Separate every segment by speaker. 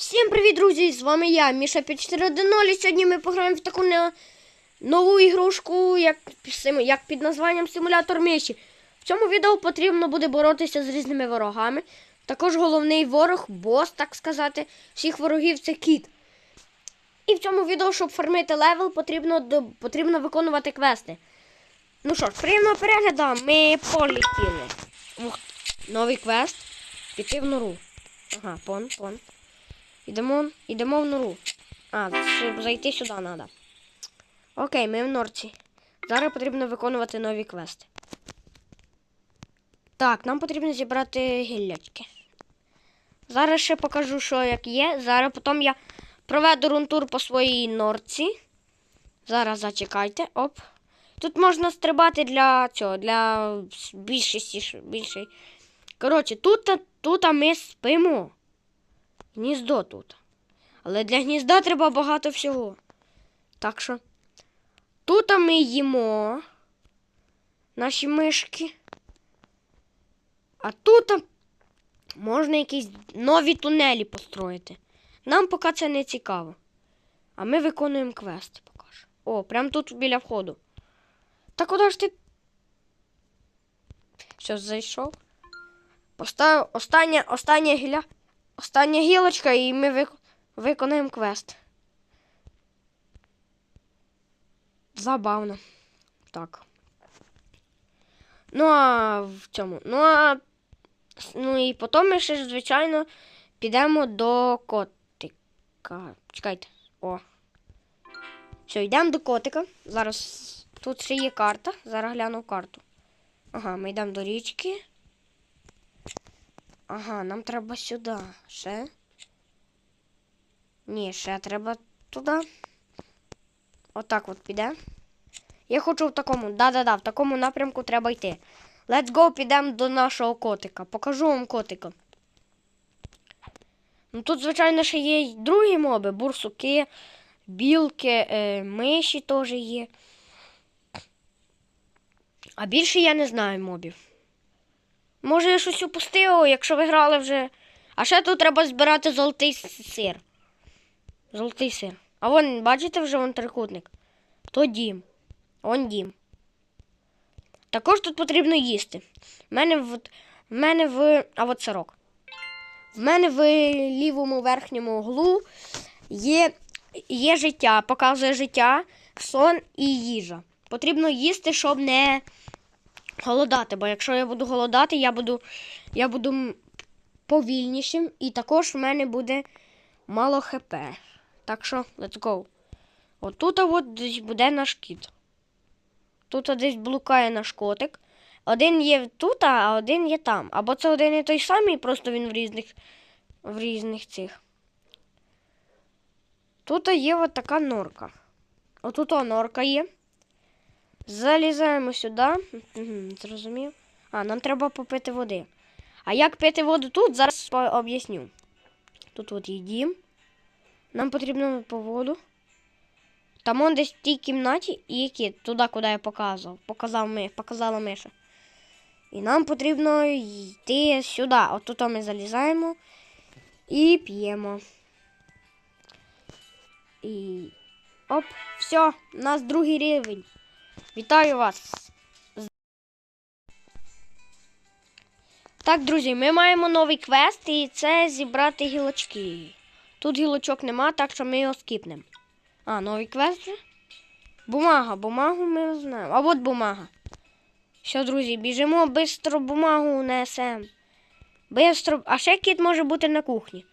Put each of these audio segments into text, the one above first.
Speaker 1: Всім привіт, друзі! З вами я, Міша 5410, і сьогодні ми пограємо в таку нову ігрушку, як, як під названням Симулятор миші. В цьому відео потрібно буде боротися з різними ворогами. Також головний ворог, бос, так сказати, всіх ворогів це кіт. І в цьому відео, щоб фармити левел, потрібно, потрібно виконувати квести. Ну що ж, приємного перегляду, ми полетіли. Новий квест. Піти в нору. Ага, пон, пон. Ідемо, ідемо в нору. А, щоб зайти сюди треба. Окей, ми в норці. Зараз потрібно виконувати нові квести. Так, нам потрібно зібрати гіллячки. Зараз ще покажу, що як є. Зараз потім я проведу рунтур по своїй норці. Зараз зачекайте. Оп. Тут можна стрибати для цього, для більшості. більшої. Коротше, тут, тут ми спимо. Гніздо тут. Але для гнізда треба багато всього. Так що тут ми їмо наші мишки. А тут можна якісь нові тунелі построїти. Нам поки це не цікаво. А ми виконуємо квест поки що. О, прямо тут біля входу. Та куди ж ти? Все, зайшов. Постав остання, остання гіля. Остання гілочка, і ми вик... виконаємо квест. Забавно. Так. Ну, а в цьому. Ну, а. Ну і потім ми ще, звичайно, підемо до котика. Чекайте. О. Все, йдемо до котика. Зараз тут ще є карта. Зараз гляну карту. Ага, ми йдемо до річки. Ага, нам треба сюди. Ще. Ні, ще треба туди. Отак от піде. Я хочу в такому. Да-да-да, в такому напрямку треба йти. Let's go, підемо до нашого котика. Покажу вам котика. Ну тут, звичайно, ще є й другі моби, бурсуки, білки, е, миші теж є. А більше я не знаю мобів. Може, я щось упустив, якщо ви грали вже. А ще тут треба збирати золотий сир. Золотий сир. А вон, бачите вже вон трикутник? То дім. Вон дім. Також тут потрібно їсти. В мене в, в мене в. А от сирок. В мене в лівому верхньому углу є, є життя, показує життя, сон і їжа. Потрібно їсти, щоб не голодати, бо якщо я буду голодати, я буду, я буду повільнішим, і також в мене буде мало хп. Так що, let's go. Отут от десь буде наш кіт. Тут десь блукає наш котик. Один є тут, а один є там. Або це один і той самий, просто він в різних, в різних цих. Тут є от така норка. Отут норка є. Залізаємо сюди. Зрозумів. А, нам треба попити води. А як пити воду тут, зараз об'ясню. Тут от є. Нам потрібно по воду. Там он десь в тій кімнаті і які туди, куди я показував. Показав ми, показала Миша. І нам потрібно йти сюди. От тут ми залізаємо і п'ємо. І. Оп, все, у нас другий рівень. Вітаю вас. Так, друзі, ми маємо новий квест, і це зібрати гілочки. Тут гілочок нема, так що ми його скіпнемо. А, новий квест? Бумага, бумагу ми знаємо. А от бумага. Все, друзі, біжимо, бистро бумагу несемо. Бистро. А ще кіт може бути на кухні.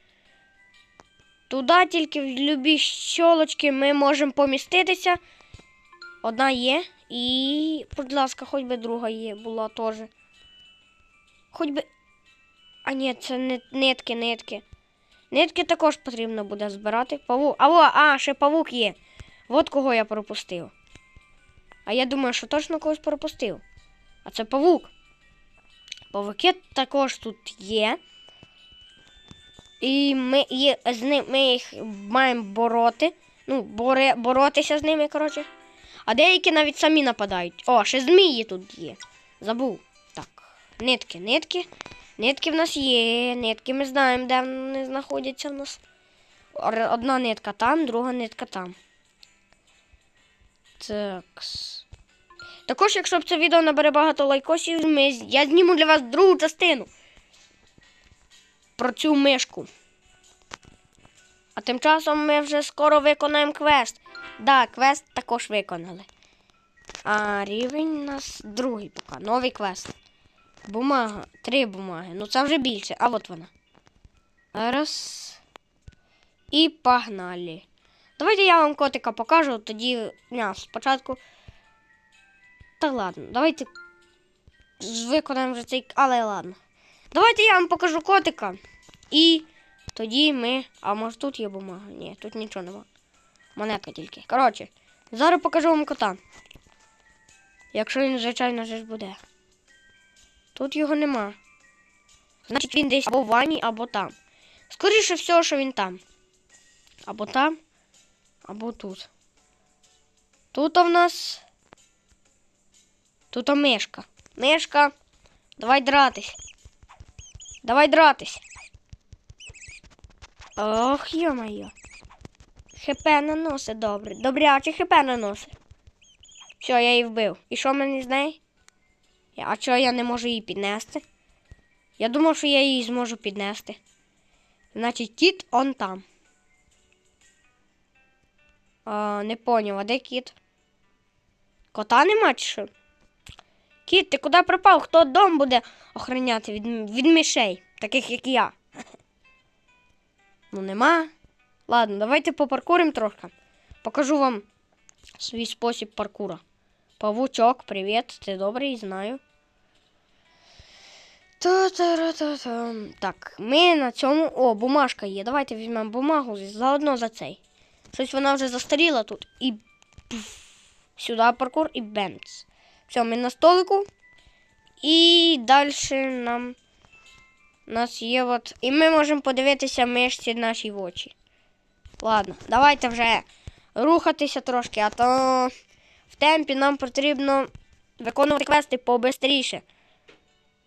Speaker 1: Туди тільки в любі щолочки ми можемо поміститися. Одна є. І, будь ласка, хоч би друга є, була теж. Хоч би. А ні, це нитки, нитки. Нитки також потрібно буде збирати. Павук. Алло, а, ще павук є. От кого я пропустив. А я думаю, що точно когось пропустив. А це павук. Павуки також тут є. І ми, є, з ним, ми їх маємо бороти. Ну, боре, боротися з ними, коротше. А деякі навіть самі нападають. О, ще змії тут є. Забув. Так. Нитки, нитки. Нитки в нас є. Нитки ми знаємо, де вони знаходяться в нас. Одна нитка там, друга нитка там. Так. Також, якщо б це відео набере багато лайкосів, ми, я зніму для вас другу частину. Про цю мишку. А тим часом ми вже скоро виконаємо квест. Да, квест також виконали. А рівень у нас другий поки. Новий квест. Бумага. Три бумаги. Ну це вже більше. А от вона. Раз. І погнали. Давайте я вам котика покажу, тоді ня, спочатку. Та ладно, давайте виконаємо вже цей. Але ладно. Давайте я вам покажу котика. І тоді ми. А може тут є бумага? Ні, тут нічого нема. Монетка тільки. Коротше, зараз покажу вам кота. Якщо він, звичайно, ж буде. Тут його нема. Значить він десь або в ванні, або там. Скоріше всього, що він там. Або там, або тут. Тут в нас. Тут мишка. Мишка. Давай дратись. Давай дратись. Ох, йо-моє. ХП наносить добре. Добряче ХП наносить. Все, я її вбив. І що мені з нею? А чого я не можу її піднести? Я думав, що я її зможу піднести. Значить, кіт он там. А, не поняв, а де кіт? Кота нема чи що? Кіт, ти куди пропав? Хто дом буде охороняти від, від мишей, таких як я? Ну нема. Ладно, давайте попаркуримо трохи. Покажу вам свій спосіб паркура. Павучок, привіт, ти добрий, знаю. Та-та-ра-та-та. Так, ми на цьому. О, бумажка є. Давайте візьмемо бумагу заодно за цей. Щось вона вже застаріла тут. І пф, сюди паркур і бемц. Все, ми на столику. І далі нам. У нас є от. І ми можемо подивитися мишці наші в очі. Ладно, давайте вже рухатися трошки, а то в темпі нам потрібно виконувати квести побистріше.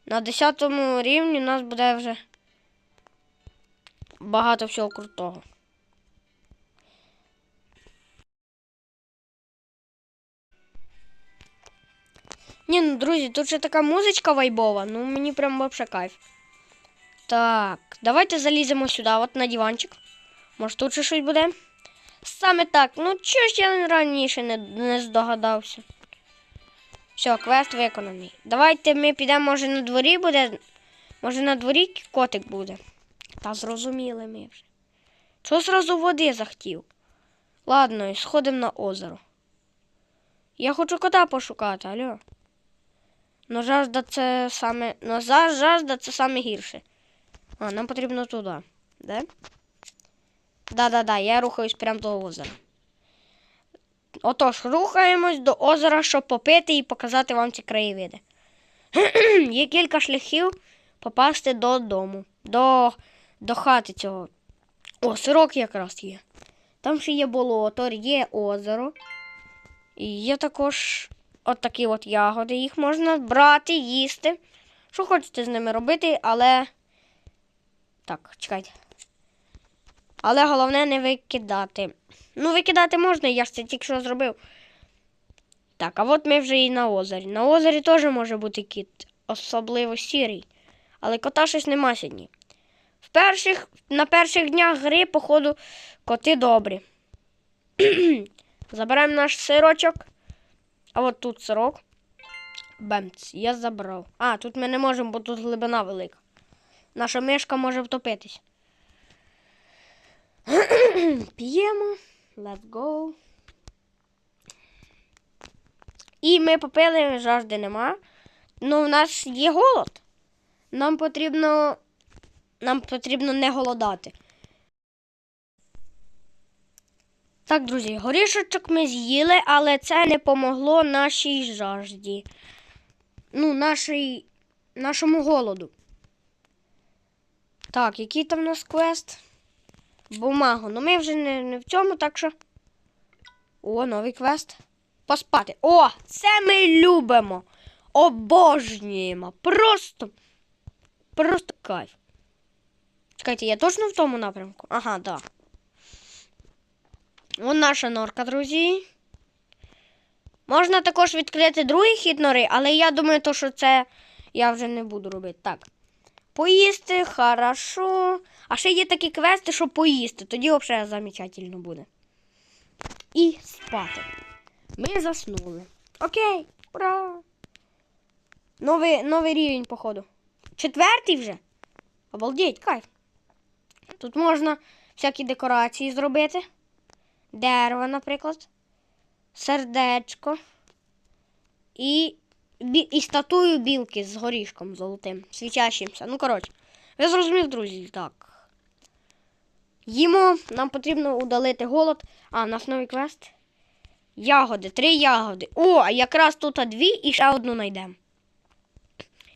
Speaker 1: На 10 рівні у нас буде вже багато всього крутого. Ні, ну друзі, тут ще така музичка вайбова, ну мені прям вообще кайф. Так, давайте заліземо сюди, от на диванчик. Може тут ще щось буде? Саме так, ну чого ж я раніше не, не здогадався. Все, квест виконаний. Давайте ми підемо, може, на дворі буде. Може на дворі котик буде. Та зрозуміли ми вже. Чого зразу води захотів? Ладно, сходимо на озеро. Я хочу кота пошукати, алло. Ну, жажда це саме. Ну, за- жажда це саме гірше. А, нам потрібно туди. Де? Да-да-да, я рухаюсь прямо до озера. Отож, рухаємось до озера, щоб попити і показати вам ці краєвиди. Є кілька шляхів попасти додому, до, до хати цього. О, сирок якраз є. Там ще є болото, є озеро. І є також от такі от ягоди. Їх можна брати, їсти. Що хочете з ними робити, але. Так, чекайте. Але головне не викидати. Ну, викидати можна, я ж це тільки що зробив. Так, а от ми вже і на озері. На озері теж може бути кіт, особливо сірий. Але кота щось нема сьогодні. В перших, на перших днях гри, походу, коти добрі. Забираємо наш сирочок. А от тут сирок. Бемц, я забрав. А, тут ми не можемо, бо тут глибина велика. Наша мишка може втопитись. П'ємо. Let's go. І ми попили, жажди нема. Ну, в нас є голод. Нам потрібно. Нам потрібно не голодати. Так, друзі, горішочок ми з'їли, але це не помогло нашій жажді. Ну, нашій, нашому голоду. Так, який там у нас квест? Бумагу. Ну ми вже не, не в цьому, так що. О, новий квест. Поспати. О, це ми любимо. Обожнюємо. Просто. Просто кайф. Чекайте, я точно в тому напрямку? Ага, да. Вон наша норка, друзі. Можна також відкрити другий хід нори, але я думаю, то, що це я вже не буду робити. Так. Поїсти, хорошо. А ще є такі квести, що поїсти. Тоді взагалі замечательно буде. І спати. Ми заснули. Окей, ура! Новий, новий рівень, походу. Четвертий вже. Обалдеть, кайф. Тут можна всякі декорації зробити. Дерево, наприклад. Сердечко. І, бі, і статую білки з горішком золотим, свічащимся. Ну, коротше, ви зрозумів, друзі, так. Їмо, нам потрібно удалити голод. А, у нас новий квест. Ягоди, три ягоди. О, а якраз тут дві і ще одну знайдемо.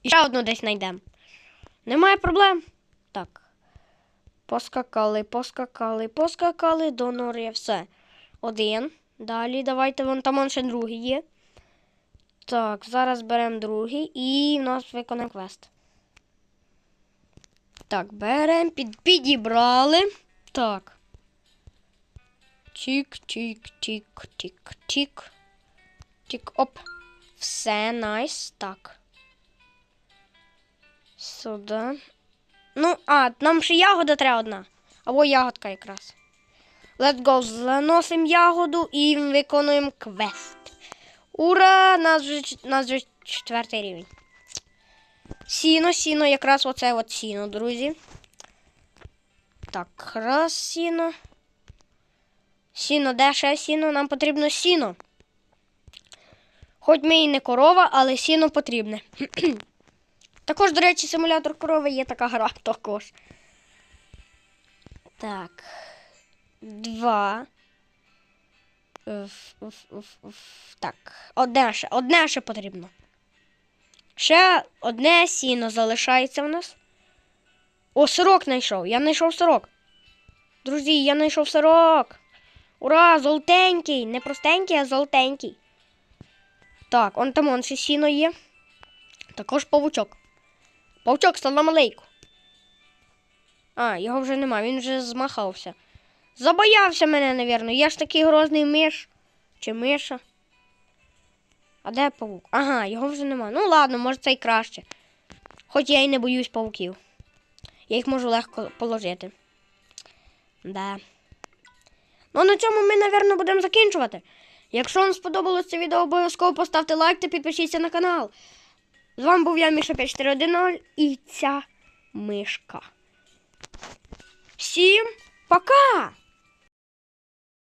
Speaker 1: І ще одну десь знайдемо. Немає проблем. Так. Поскакали, поскакали, поскакали до нори. Все. Один. Далі давайте вон там ще другий є. Так, зараз беремо другий і в нас виконаємо квест. Так, беремо, під, підібрали. Так. Тік, тік, тік, тік, тік. Тік, оп. Все, найс. Так. Сюди. Ну, а, нам ще ягода треба одна. Або ягодка якраз. Let's go. Заносимо ягоду і виконуємо квест. Ура! Нас вже, нас вже четвертий рівень. Сіно, сіно, якраз оце от сіно, друзі. Так, раз сіно. Сіно, де ще сіно? Нам потрібно сіно. Хоч ми і не корова, але сіно потрібне. Також, до речі, симулятор корови є така гра також. Так. Два. Так. Одне ще, одне ще потрібно. Ще одне сіно залишається в нас. О, сирок знайшов. Я знайшов сирок. Друзі, я знайшов сирок. Ура! Золотенький! Не простенький, а золотенький. Так, он там он ще сіно є. Також павучок. Павучок, салам алейку. А, його вже нема, він вже змахався. Забоявся мене, навірно. Я ж такий грозний миш. Чи миша. А де павук? Ага, його вже нема. Ну ладно, може це й краще. Хоч я й не боюсь павуків. Я їх можу легко положити. Да. Ну, на цьому ми, напевно, будемо закінчувати. Якщо вам сподобалось це відео, обов'язково поставте лайк та підпишіться на канал. З вами був я, Міша 5410 і ця мишка. Всім пока!